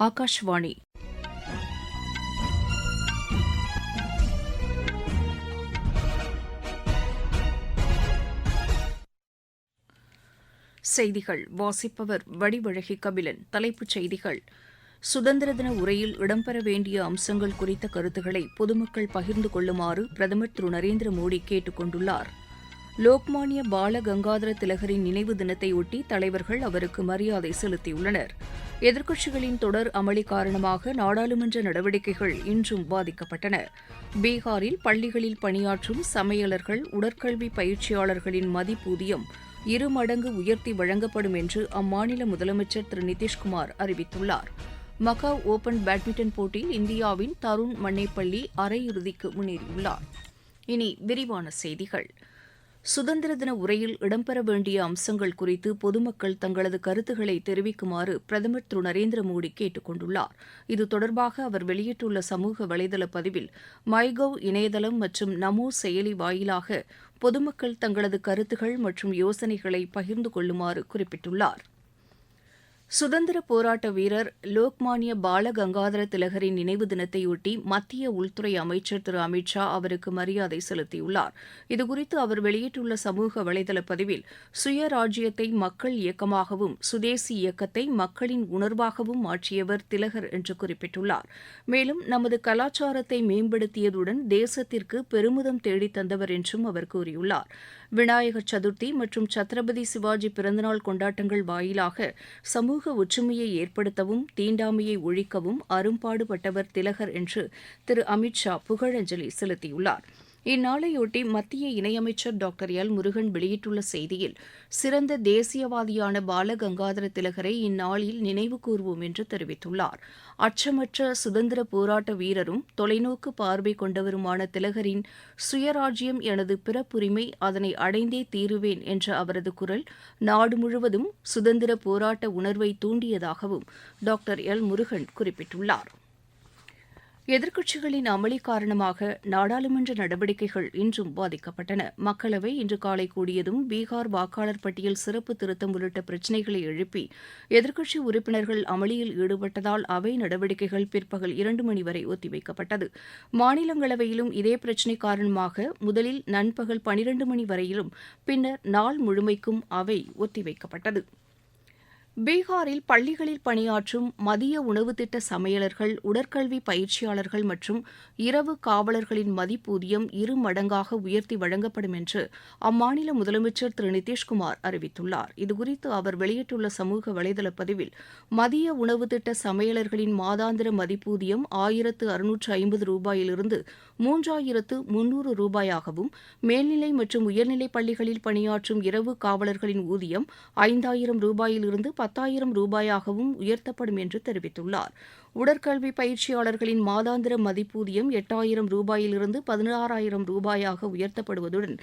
ஆகாஷ்வாணி. செய்திகள். வாசிப்பவர் வடிவழகி கபிலன். தலைப்புச் செய்திகள். சுதந்திர தின உரையில் இடம்பெற வேண்டிய அம்சங்கள் குறித்த கருத்துக்களை பொதுமக்கள் பகிர்ந்து கொள்ளுமாறு பிரதமர் திரு நரேந்திர மோடி கேட்டுக் கொண்டுள்ளார். லோக்மானிய பால கங்காதர திலகரின் நினைவு தினத்தையொட்டி தலைவர்கள் அவருக்கு மரியாதை செலுத்தியுள்ளனர். எதிர்க்கட்சிகளின் தொடர் அமளி காரணமாக நாடாளுமன்ற நடவடிக்கைகள் இன்றும் பாதிக்கப்பட்டன. பீகாரில் பள்ளிகளில் பணியாற்றும் சமையலர்கள் உடற்கல்வி பயிற்சியாளர்களின் மதிப்பூதியம் இரு மடங்கு உயர்த்தி வழங்கப்படும் என்று அம்மாநில முதலமைச்சர் திரு நிதிஷ்குமார் அறிவித்துள்ளார். மகாவ் ஓபன் பேட்மிண்டன் போட்டியில் இந்தியாவின் தருண் மன்னேப்பள்ளி அரையிறுதிக்கு முன்னேறியுள்ளார். இனி விரிவான செய்திகள். சுதந்திர தின உரையில் இடம்பெற வேண்டிய அம்சங்கள் குறித்து பொதுமக்கள் தங்களது கருத்துக்களை தெரிவிக்குமாறு பிரதமர் திரு. நரேந்திர மோடி கேட்டுக் கொண்டுள்ளார். இது தொடர்பாக அவர் வெளியிட்டுள்ள சமூக வலைதள பதிவில் மைகவ் இணையதளம் மற்றும் நமோ செயலி வாயிலாக பொதுமக்கள் தங்களது கருத்துகள் மற்றும் யோசனைகளை பகிர்ந்து கொள்ளுமாறு குறிப்பிட்டுள்ளார். சுதந்திர போராட்ட வீரர் லோக்மானிய பால கங்காதர திலகரின் நினைவு தினத்தையொட்டி மத்திய உள்துறை அமைச்சர் திரு அமித் ஷா அவருக்கு மரியாதை செலுத்தியுள்ளார். இதுகுறித்து அவர் வெளியிட்டுள்ள சமூக வலைதள பதிவில் சுயராஜ்யத்தை மக்கள் இயக்கமாகவும் சுதேசி இயக்கத்தை மக்களின் உணர்வாகவும் மாற்றியவர் திலகர் என்று குறிப்பிட்டுள்ளார். மேலும் நமது கலாச்சாரத்தை மேம்படுத்தியதுடன் தேசத்திற்கு பெருமிதம் தேடித் தந்தவர் என்றும் அவர் கூறியுள்ளார். விநாயகர் சதுர்த்தி மற்றும் சத்ரபதி சிவாஜி பிறந்தநாள் கொண்டாட்டங்கள் வாயிலாக சமூக ஒற்றுமையை ஏற்படுத்தவும் தீண்டாமையை ஒழிக்கவும் அரும்பாடுபட்டவர் திலகர் என்று திரு அமித் ஷா புகழஞ்சலி செலுத்தியுள்ளார். இந்நாளையொட்டி மத்திய இணையமைச்சர் டாக்டர் எல் முருகன் வெளியிட்டுள்ள செய்தியில் சிறந்த தேசியவாதியான பால கங்காதர திலகரை இந்நாளில் நினைவு கூர்வோம் என்று தெரிவித்துள்ளார். அச்சமற்ற சுதந்திர போராட்ட வீரரும் தொலைநோக்கு பார்வை கொண்டவருமான திலகரின் சுயராஜ்யம் எனது பிறப்புரிமை அதனை அடைந்தே தீருவேன் என்ற அவரது குரல் நாடு முழுவதும் சுதந்திர போராட்ட உணர்வை தூண்டியதாகவும் டாக்டர் எல் முருகன் குறிப்பிட்டுள்ளார். எதிர்க்கட்சிகளின் அமளி காரணமாக நாடாளுமன்ற நடவடிக்கைகள் இன்றும் பாதிக்கப்பட்டன. மக்களவை இன்று காலை கூடியதும் பீகார் வாக்காளர் பட்டியல் சிறப்பு திருத்தம் உள்ளிட்ட பிரச்சினைகளை எழுப்பி எதிர்க்கட்சி உறுப்பினர்கள் அமளியில் ஈடுபட்டதால் அவை நடவடிக்கைகள் பிற்பகல் இரண்டு மணி வரை ஒத்திவைக்கப்பட்டது. மாநிலங்களவையிலும் இதே பிரச்சினை காரணமாக முதலில் நண்பகல் பனிரண்டு மணி வரையிலும் பின்னர் நாள் முழுமைக்கும் அவை ஒத்திவைக்கப்பட்டது. பீகாரில் பள்ளிகளில் பணியாற்றும் மதிய உணவு திட்ட சமையலர்கள் உடற்கல்வி பயிற்சியாளர்கள் மற்றும் இரவு காவலர்களின் மதிப்பூதியம் இரு மடங்காக உயர்த்தி வழங்கப்படும் என்று அம்மாநில முதலமைச்சர் திரு நிதிஷ்குமார் அறிவித்துள்ளார். இதுகுறித்து அவர் வெளியிட்டுள்ள சமூக வலைதள பதிவில் மதிய உணவு திட்ட சமையலர்களின் மாதாந்திர மதிப்பூதியம் ஆயிரத்து அறுநூற்று ஐம்பது ரூபாயிலிருந்து மூன்றாயிரத்து முன்னூறு ரூபாயாகவும் மேல்நிலை மற்றும் உயர்நிலைப் பள்ளிகளில் பணியாற்றும் இரவு காவலர்களின் ஊதியம் ஐந்தாயிரம் ரூபாயிலிருந்து பத்தாயிரம் ரூபாயாகவும் உயர்த்தப்படும் என்று தெரிவித்துள்ளார். உடற்கல்வி பயிற்சியாளர்களின் மாதாந்திர மதிப்பூதியம் எட்டாயிரம் ரூபாயிலிருந்து பதினாறாயிரம் ரூபாயாக உயர்த்தப்படுவதுடன்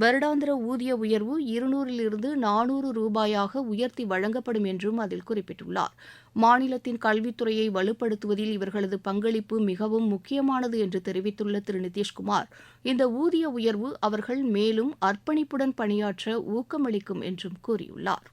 வருடாந்திர ஊதிய உயர்வு இருநூறிலிருந்து நானூறு ரூபாயாக உயர்த்தி வழங்கப்படும் என்றும் அதில் குறிப்பிட்டுள்ளார். மாநிலத்தின் கல்வித்துறையை வலுப்படுத்துவதில் இவர்களது பங்களிப்பு மிகவும் முக்கியமானது என்று தெரிவித்துள்ள திரு. நிதிஷ்குமார் இந்த ஊதிய உயர்வு அவர்கள் மேலும் அர்ப்பணிப்புடன் பணியாற்ற ஊக்கமளிக்கும் என்றும் கூறியுள்ளார்.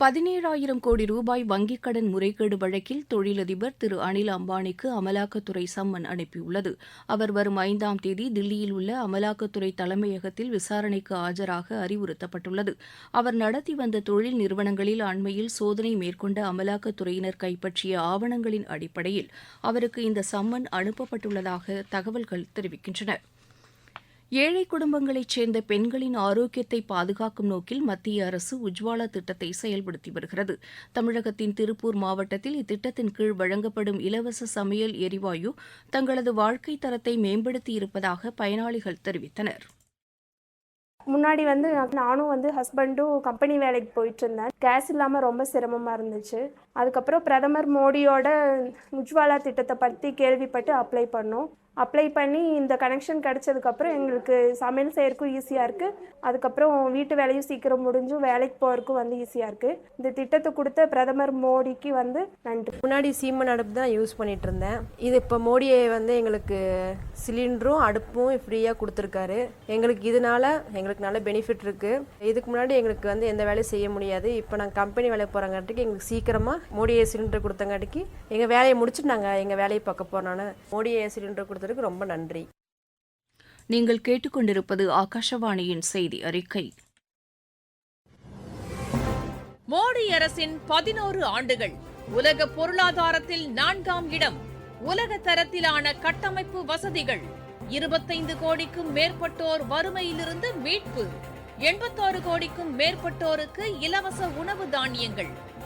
பதினேழாயிரம் கோடி ரூபாய் வங்கிக் கடன் முறைகேடு வழக்கில் தொழிலதிபர் திரு அனில் அம்பானிக்கு அமலாக்கத்துறை சம்மன் அனுப்பியுள்ளது. அவர் வரும் ஐந்தாம் தேதி தில்லியில் உள்ள அமலாக்கத்துறை தலைமையகத்தில் விசாரணைக்கு ஆஜராக அறிவுறுத்தப்பட்டுள்ளது. அவர் நடத்தி வந்த தொழில் நிறுவனங்களில் அண்மையில் சோதனை மேற்கொண்ட அமலாக்கத்துறையினர் கைப்பற்றிய ஆவணங்களின் அடிப்படையில் அவருக்கு இந்த சம்மன் அனுப்பப்பட்டுள்ளதாக தகவல்கள் தெரிவிக்கின்றன. ஏழை குடும்பங்களைச் சேர்ந்த பெண்களின் ஆரோக்கியத்தை பாதுகாக்கும் நோக்கில் மத்திய அரசு உஜ்வாலா திட்டத்தை செயல்படுத்தி வருகிறது. தமிழகத்தின் திருப்பூர் மாவட்டத்தில் இத்திட்டத்தின் கீழ் வழங்கப்படும் இலவச சமையல் எரிவாயு தங்களது வாழ்க்கை தரத்தை மேம்படுத்தி இருப்பதாக பயனாளிகள் தெரிவித்தனர். முன்னாடி வந்து நானும் வந்து ஹஸ்பண்டும் கம்பெனி வேலைக்கு போயிட்டு இருந்தேன். கேஸ் இல்லாமல் ரொம்ப சிரமமாக இருந்துச்சு. அதுக்கப்புறம் பிரதமர் மோடியோட உஜ்வாலா திட்டத்தை பற்றி கேள்விப்பட்டு அப்ளை பண்ணோம். அப்ளை பண்ணி இந்த கனெக்ஷன் கிடைச்சதுக்கப்புறம் எங்களுக்கு சமையல் செய்யறதுக்கும் ஈஸியாக இருக்குது அதுக்கப்புறம் வீட்டு வேலையும் சீக்கிரம் முடிஞ்சும் வேலைக்கு போகிறதுக்கும் வந்து ஈஸியாக இருக்குது இந்த திட்டத்தை கொடுத்த பிரதமர் மோடிக்கு வந்து நன்றி. முன்னாடி சீமன் அடுப்பு தான் யூஸ் பண்ணிட்டு இருந்தேன். இது இப்போ மோடியை வந்து எங்களுக்கு சிலிண்டரும் அடுப்பும் ஃப்ரீயாக கொடுத்துருக்காரு. எங்களுக்கு இதனால எங்களுக்கு நல்ல பெனிஃபிட் இருக்குது இதுக்கு முன்னாடி எங்களுக்கு வந்து எந்த வேலையும் செய்ய முடியாது. இப்போ நாங்கள் கம்பெனி வேலைக்கு போகிறங்காட்டிக்கு எங்களுக்கு சீக்கிரமாக மோடியை சிலிண்டர் கொடுத்தங்காட்டிக்கு எங்கள் வேலையை முடிச்சுட்டு நாங்கள் எங்கள் வேலையை பார்க்க போனோன்னு மோடியை சிலிண்டர் கொடுத்ததுக்கு ரொம்ப நன்றி. நீங்கள் கேட்டுக்கொண்டிருப்பது ஆகாஷவாணியின் செய்தி அறிக்கை. மோடி அரசின் பதினோரு ஆண்டுகள் உலக பொருளாதாரத்தில் நான்காம் இடம் உலக தரத்திலான கட்டமைப்பு வசதிகள் இருபத்தைந்து கோடிக்கும் மேற்பட்டோர் வறுமையிலிருந்து மீட்பு எண்பத்தாறு கோடிக்கும் மேற்பட்டோருக்கு இலவச உணவு தானியங்கள்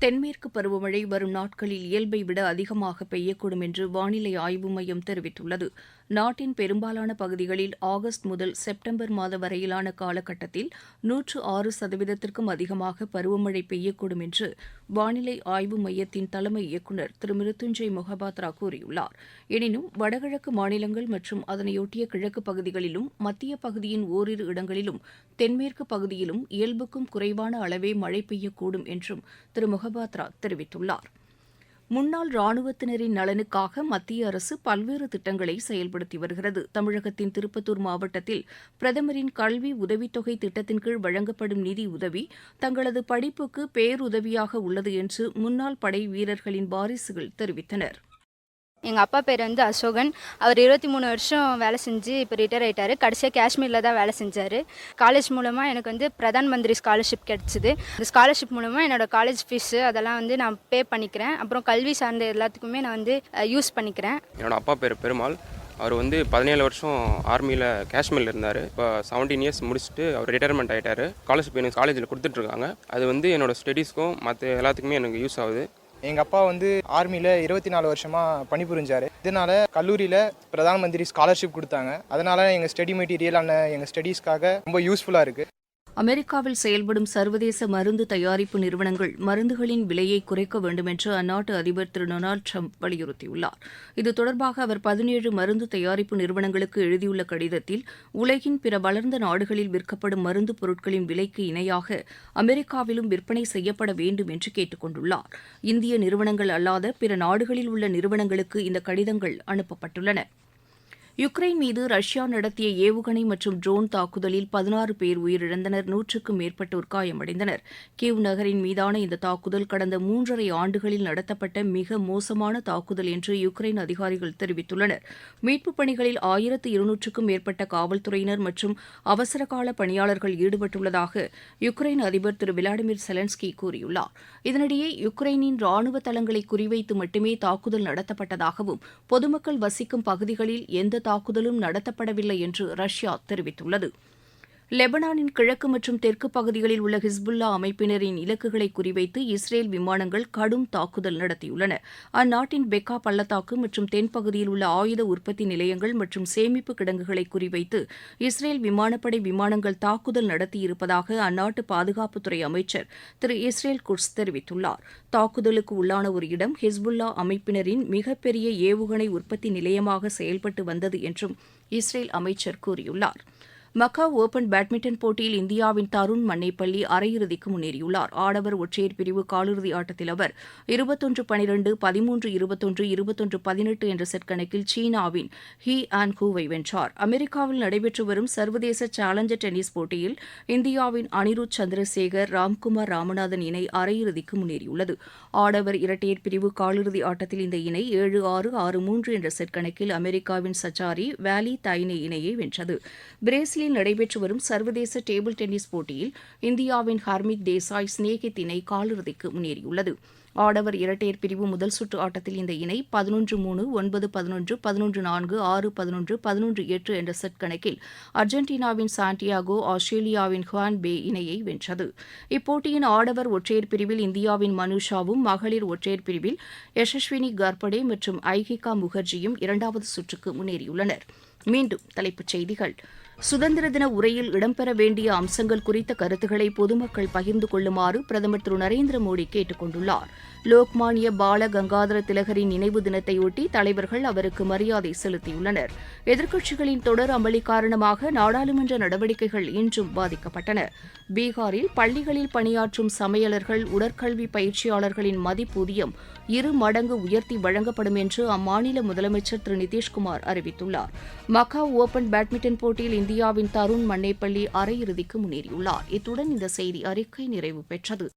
தென்மேற்கு பருவமழை வரும் நாட்களில் இயல்பை விட அதிகமாக பெய்யக்கூடும் என்று வானிலை ஆய்வு மையம் தெரிவித்துள்ளது. நாட்டின் பெரும்பாலான பகுதிகளில் ஆகஸ்ட் முதல் செப்டம்பர் மாத வரையிலான காலகட்டத்தில் நூற்று ஆறு சதவீதத்திற்கும் அதிகமாக பருவமழை பெய்யக்கூடும் என்று வானிலை ஆய்வு மையத்தின் தலைமை இயக்குநர் திரு. மிருத்துஞ்சய் மொஹபாத்ரா கூறியுள்ளார். எனினும் வடகிழக்கு மாநிலங்கள் மற்றும் அதனையொட்டிய கிழக்கு பகுதிகளிலும் மத்திய பகுதியின் ஓரிரு இடங்களிலும் தென்மேற்கு பகுதியிலும் இயல்புக்கும் குறைவான அளவே மழை பெய்யக்கூடும் என்றும் திரு. மொஹபாத்ரா தெரிவித்துள்ளார். முன்னாள் ராணுவத்தினரின் நலனுக்காக மத்திய அரசு பல்வேறு திட்டங்களை செயல்படுத்தி வருகிறது. தமிழகத்தின் திருப்பத்தூர் மாவட்டத்தில் பிரதமரின் கல்வி உதவித்தொகை திட்டத்தின் கீழ் வழங்கப்படும் நிதி உதவி தங்களது படிப்புக்கு பேருதவியாக உள்ளது என்று முன்னாள் படை வீரர்களின் வாரிசுகள் தெரிவித்தனர். எங்கள் அப்பா பேர் வந்து அசோகன். அவர் இருபத்தி மூணு வருஷம் வேலை செஞ்சு இப்போ ரிட்டையர் ஆகிட்டார் கடைசியாக காஷ்மீரில் தான் வேலை செஞ்சார். காலேஜ் மூலமாக எனக்கு வந்து பிரதான் மந்திரி ஸ்காலர்ஷிப் கிடச்சிது. இந்த ஸ்காலர்ஷிப் மூலமாக என்னோடய காலேஜ் ஃபீஸு அதெல்லாம் வந்து நான் பே பண்ணிக்கிறேன். அப்புறம் கல்வி சார்ந்த எல்லாத்துக்குமே நான் வந்து யூஸ் பண்ணிக்கிறேன். என்னோடய அப்பா பேர் பெருமாள். அவர் வந்து பதினேழு வருஷம் ஆர்மியில் காஷ்மீரில் இருந்தார். இப்போ செவன்டீன் இயர்ஸ் முடிச்சுட்டு அவர் ரிட்டையர்மெண்ட் ஆகிட்டார் ஸ்காலர்ஷிப் எனக்கு காலேஜில் கொடுத்துட்ருக்காங்க அது வந்து என்னோட ஸ்டடீஸ்க்கும் மற்ற எல்லாத்துக்குமே எனக்கு யூஸ் ஆகுது. எங்கள் அப்பா வந்து ஆர்மியில் இருபத்தி நாலு வருஷமாக பணிபுரிஞ்சார். இதனால் கல்லூரியில் பிரதான் மந்திரி ஸ்காலர்ஷிப் கொடுத்தாங்க. அதனால் எங்கள் ஸ்டடி மெட்டீரியலான எங்கள் ஸ்டடீஸ்க்காக ரொம்ப யூஸ்ஃபுல்லாக இருக்குது அமெரிக்காவில் செயல்படும் சர்வதேச மருந்து தயாரிப்பு நிறுவனங்கள் மருந்துகளின் விலையை குறைக்க வேண்டும் என்று அந்நாட்டு அதிபர் திரு டொனால்டு ட்ரம்ப் வலியுறுத்தியுள்ளார். இது தொடர்பாக அவர் பதினேழு மருந்து தயாரிப்பு நிறுவனங்களுக்கு எழுதியுள்ள கடிதத்தில் உலகின் பிற வளர்ந்த நாடுகளில் விற்கப்படும் மருந்து பொருட்களின் விலைக்கு இணையாக அமெரிக்காவிலும் விற்பனை செய்யப்பட வேண்டும் என்று கேட்டுக் கொண்டுள்ளார். இந்திய நிறுவனங்கள் அல்லாத பிற நாடுகளில் உள்ள நிறுவனங்களுக்கு இந்த கடிதங்கள் அனுப்பப்பட்டுள்ளன. யுக்ரைன் மீது ரஷ்யா நடத்திய ஏவுகணை மற்றும் ட்ரோன் தாக்குதலில் பதினாறு பேர் உயிரிழந்தனர். நூற்றுக்கும் மேற்பட்டோர் காயமடைந்தனர். கீவ் நகரின் மீதான இந்த தாக்குதல் கடந்த மூன்றரை ஆண்டுகளில் நடத்தப்பட்ட மிக மோசமான தாக்குதல் என்று யுக்ரைன் அதிகாரிகள் தெரிவித்துள்ளனர். மீட்புப் பணிகளில் ஆயிரத்து இருநூற்றுக்கும் மேற்பட்ட காவல்துறையினர் மற்றும் அவசரகால பணியாளர்கள் ஈடுபட்டுள்ளதாக யுக்ரைன் அதிபர் திரு விளாடிமிர் செலன்ஸ்கி கூறியுள்ளார். இதனிடையே யுக்ரைனின் ராணுவ தளங்களை குறிவைத்து மட்டுமே தாக்குதல் நடத்தப்பட்டதாகவும் பொதுமக்கள் வசிக்கும் பகுதிகளில் எந்த தாக்குதலும் நடத்தப்படவில்லை என்று ரஷ்யா தெரிவித்துள்ளது. லெபனானின் கிழக்கு மற்றும் தெற்கு பகுதிகளில் உள்ள ஹிஸ்புல்லா அமைப்பினரின் இலக்குகளை குறிவைத்து இஸ்ரேல் விமானங்கள் கடும் தாக்குதல் நடத்தியுள்ளன. அந்நாட்டின் பெக்கா பள்ளத்தாக்கு மற்றும் தென்பகுதியில் உள்ள ஆயுத உற்பத்தி நிலையங்கள் மற்றும் சேமிப்பு கிடங்குகளை குறிவைத்து இஸ்ரேல் விமானப்படை விமானங்கள் தாக்குதல் நடத்தியிருப்பதாக அந்நாட்டு பாதுகாப்புத்துறை அமைச்சர் திரு இஸ்ரேல் குட்ஸ் தெரிவித்துள்ளார். தாக்குதலுக்கு உள்ளான ஒரு இடம் ஹிஸ்புல்லா அமைப்பினரின் மிகப்பெரிய ஏவுகணை உற்பத்தி நிலையமாக செயல்பட்டு வந்தது என்றும் இஸ்ரேல் அமைச்சர் கூறியுள்ளார். மக்காவ் ஓபன் பேட்மிண்டன் போட்டியில் இந்தியாவின் தருண் மன்னைப்பள்ளி அரையிறுதிக்கு முன்னேறியுள்ளார். ஆடவர் ஒற்றையர் பிரிவு காலிறுதி ஆட்டத்தில் அவர் இருபத்தொன்று பனிரெண்டு பதிமூன்று இருபத்தொன்று இருபத்தொன்று பதினெட்டு என்ற செட் கணக்கில் சீனாவின் ஹி ஆன் ஹூவை வென்றார். அமெரிக்காவில் நடைபெற்று வரும் சர்வதேச சேலஞ்சர் டென்னிஸ் போட்டியில் இந்தியாவின் அனிருத் சந்திரசேகர் ராம்குமார் ராமநாதன் இணை அரையிறுதிக்கு முன்னேறியுள்ளது. ஆடவர் இரட்டையர் பிரிவு காலிறுதி ஆட்டத்தில் இந்த இணை ஏழு ஆறு ஆறு மூன்று என்ற செட் கணக்கில் அமெரிக்காவின் சச்சாரி வேலி தைனே இணையை வென்றது. பிரேசிலில் நடைபெற்று வரும் சர்வதேச டேபிள் டென்னிஸ் போட்டியில் இந்தியாவின் ஹர்மித் தேசாய் ஸ்னேகித் இணை காலிறுதிக்கு முன்னேறியுள்ளது. ஆடவர் இரட்டையர் பிரிவு முதல் சுற்று ஆட்டத்தில் இந்த இணை பதினொன்று மூணு ஒன்பது பதினொன்று பதினொன்று நான்கு ஆறு பதினொன்று பதினொன்று எட்டு என்ற செட் கணக்கில் அர்ஜென்டினாவின் சாண்டியாகோ ஆஸ்திரேலியாவின் ஹுவான் பே இணையை வென்றது. இப்போட்டியின் ஆடவர் ஒற்றையர் பிரிவில் இந்தியாவின் மனுஷாவும் மகளிர் ஒற்றையர் பிரிவில் யசஸ்வினி கர்படே மற்றும் ஐகிகா முகர்ஜியும் இரண்டாவது சுற்றுக்கு முன்னேறியுள்ளனர். மீண்டும் தலைப்புச் செய்திகள். சுதந்திர தின உரையில் இடம்பெற வேண்டிய அம்சங்கள் குறித்த கருத்துக்களை பொதுமக்கள் பகிர்ந்து கொள்ளுமாறு பிரதமர் திரு நரேந்திர மோடி கேட்டுக் கொண்டுள்ளாா் லோக்மானிய பால கங்காதர திலகரின் நினைவு தினத்தையொட்டி தலைவர்கள் அவருக்கு மரியாதை செலுத்தியுள்ளனர். எதிர்க்கட்சிகளின் தொடர் அமளி காரணமாக நாடாளுமன்ற நடவடிக்கைகள் இன்றும் பாதிக்கப்பட்டன. பீகாரில் பள்ளிகளில் பணியாற்றும் சமையலர்கள் உடற்கல்வி பயிற்சியாளர்களின் மதிப்பூதியம் இரு மடங்கு உயர்த்தி வழங்கப்படும் என்று அம்மாநில முதலமைச்சர் திரு நிதிஷ்குமார் அறிவித்துள்ளார். மக்காவ் ஓபன் பேட்மிண்டன் போட்டியில் இந்தியாவின் தருண் மன்னேப்பள்ளி அரையிறுதிக்கு முன்னேறியுள்ளார். இத்துடன் இந்த செய்தி அறிக்கை நிறைவு பெற்றது.